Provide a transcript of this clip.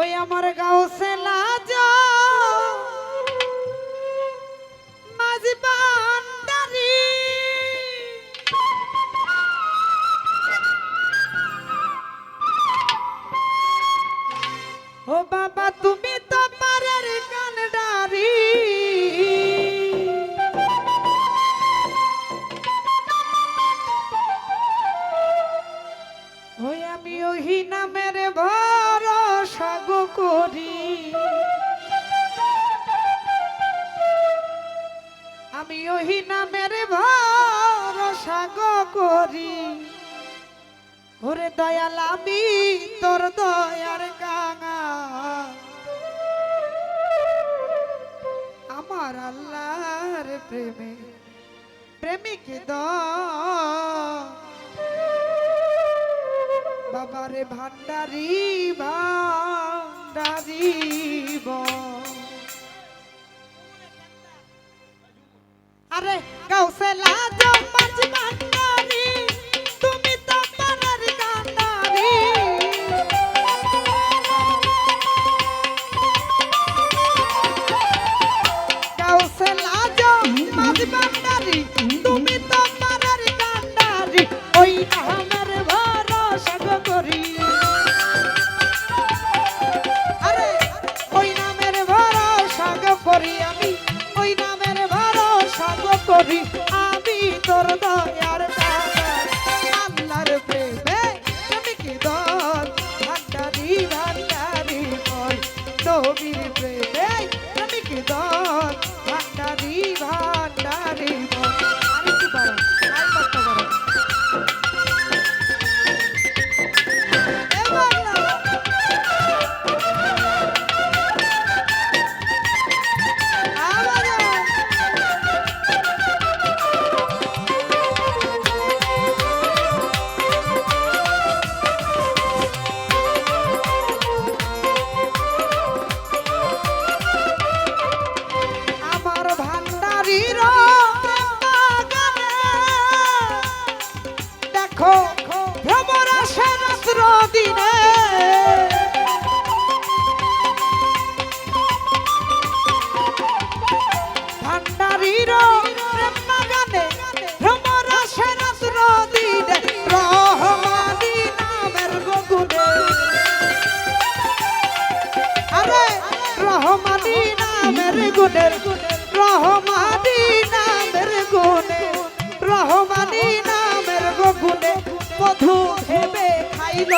ওই আমার গাও সে লাজ। মাঝি পান্ডারি ও বাবা তুমি ওহি নামের ভরসা গো করি। ওরে দয়াল, আমি তোর দয়ার গাঙা। আমার আল্লাহর প্রেমে প্রেমিক বাবারে ভান্ডারি ভান্ডারি ব। কাউসে Happy গুণের রহমানি নামের গুণে রহমানি নামের গুণে মধু ভেবে খাইল